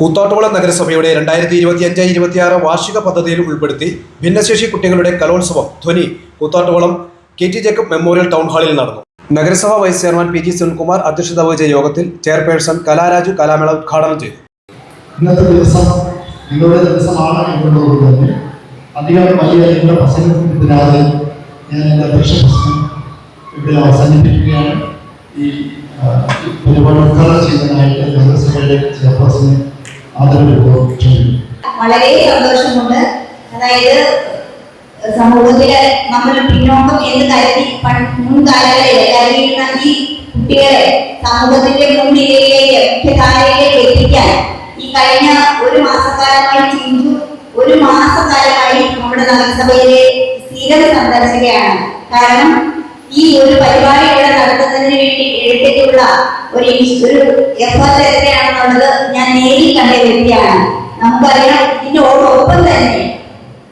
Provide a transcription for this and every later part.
കൂത്താട്ടുകുളം നഗരസഭയുടെ രണ്ടായിരത്തി ഇരുപത്തി അഞ്ച് ഇരുപത്തിയാറ് വാർഷിക പദ്ധതിയിൽ ഉൾപ്പെടുത്തി ഭിന്നശേഷി കുട്ടികളുടെ കലോത്സവം Dhwani Koothattukulam K T Jacob memorial town ഹാളിൽ നടന്നു. നഗരസഭ vice chairman P G Sunilkumar അധ്യക്ഷത വഹിച്ച യോഗത്തിൽ ചെയർപേഴ്സൺ കലാരാജു കലാമേള ഉദ്ഘാടനം ചെയ്തു. ഇന്നത്തെ ദിവസം നിങ്ങളുടെ ദിവസമാണ് എന്നുള്ളത് തന്നെ അധികം ഞാൻ എന്റെ അധ്യക്ഷ ഇവിടെ അവസാനിപ്പിക്കുകയാണ്. ഈ പരിപാടി ഉദ്ഘാടനം ചെയ്യുന്നതിനായിട്ട് നഗരസഭയുടെ ചെയർപേഴ്സണെ ക്ഷണിക്കുന്നു വളരെ സന്തോഷമുണ്ട്. അതായത് സമൂഹത്തിൽ നമ്മൾ പിന്നോക്കം എന്ന് കരുതി മുൻകാലങ്ങളിൽ കരുതിയിരുന്ന ഈ കുട്ടികളെ സമൂഹത്തിന്റെ മുൻനിരയിലേക്ക് മുഖ്യധാരയിലേക്ക് എത്തിക്കാൻ ഈ കഴിഞ്ഞ ഒരു മാസക്കാലമായി ചിന്തു ഒരു മാസക്കാലമായി നമ്മുടെ നഗരസഭയിലെ സ്ഥിരം സന്ദർശകയാണ് കാരണം ഈ ഒരു പരിപാടി ഇവിടെ നടത്തുന്നതിന് വേണ്ടി എടുത്തിട്ടുള്ള ഒരു ഒരു എത്രയാണെന്നുള്ളത് നേരിൽ കണ്ട വ്യക്തിയാണ് നമുക്കറിയാം ഇതിന്റെ ഒപ്പം തന്നെ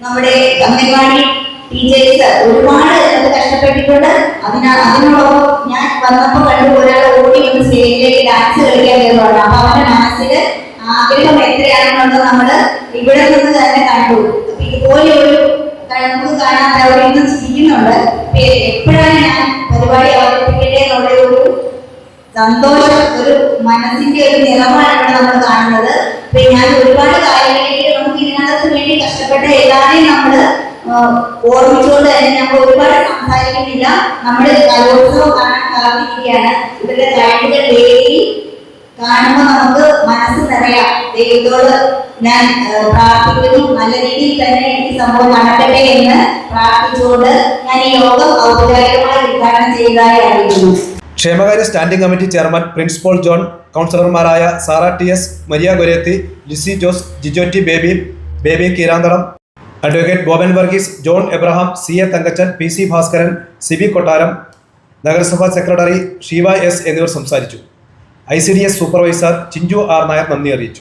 നമ്മുടെ അംഗൻവാടി ടീച്ചേഴ്സ് ഒരുപാട് കഷ്ടപ്പെട്ടിട്ടുണ്ട്. അതിനാ അതിനോടൊപ്പം ഞാൻ വന്നപ്പോൾ കണ്ടു ഒരാൾ ഓടി വന്ന് സ്റ്റേജിലേക്ക് ഡാൻസ് കളിക്കാൻ വരുന്നുണ്ട് അപ്പൊ അവന്റെ മനസ്സിൽ ആഗ്രഹം എത്രയാണെന്നുള്ളത് നമ്മൾ ഇവിടെ നിന്ന് തന്നെ കണ്ടു. ഇതുപോലെ ഒരു നമുക്ക് കാണാൻ അവിടെ ഇന്ന് സന്തോഷം ഒരു മനസ്സിന്റെ ഒരു നിറമാണ് നമ്മൾ കാണുന്നത്. അപ്പൊ ഞാൻ ഒരുപാട് കാര്യങ്ങളിലേക്ക് നമുക്ക് ഇതിനകത്ത് വേണ്ടി കഷ്ടപ്പെട്ട എല്ലാവരെയും നമ്മൾ ഓർമ്മിച്ചുകൊണ്ട് തന്നെ നമ്മൾ ഒരുപാട് സംസാരിക്കുന്നില്ല. നമ്മൾ കലോത്സവം കാണാൻ കാത്തിരിക്കുകയാണ്. ഇവരുടെ കാര്യങ്ങൾ ഡെയിലി കാണുമ്പോൾ നമുക്ക് മനസ്സ് നിറയാം. ദൈവത്തോട് ഞാൻ പ്രാർത്ഥിക്കുന്നു. നല്ല രീതിയിൽ തന്നെ ഈ സംഭവം നടക്കട്ടെ എന്ന് പ്രാർത്ഥിച്ചുകൊണ്ട് ഞാൻ ഈ യോഗം ഔപചാരികമായി ഉദ്ഘാടനം ചെയ്തതായി അറിയിക്കുന്നു ക്ഷേമകാര്യ standing committee chairman principal John കൗൺസിലർമാരായ Sara T S Maria Goretti Lissy Jose ജിജോറ്റി Baby Baby Keeranthalam advocate Boban Varghese John Abraham C A Thankachan P C Bhaskaran Siby Kottaram നഗരസഭാ സെക്രട്ടറി ഷീവ എസ് എന്നിവർ സംസാരിച്ചു. I C D S supervisor Chinchu R Nair നന്ദി അറിയിച്ചു.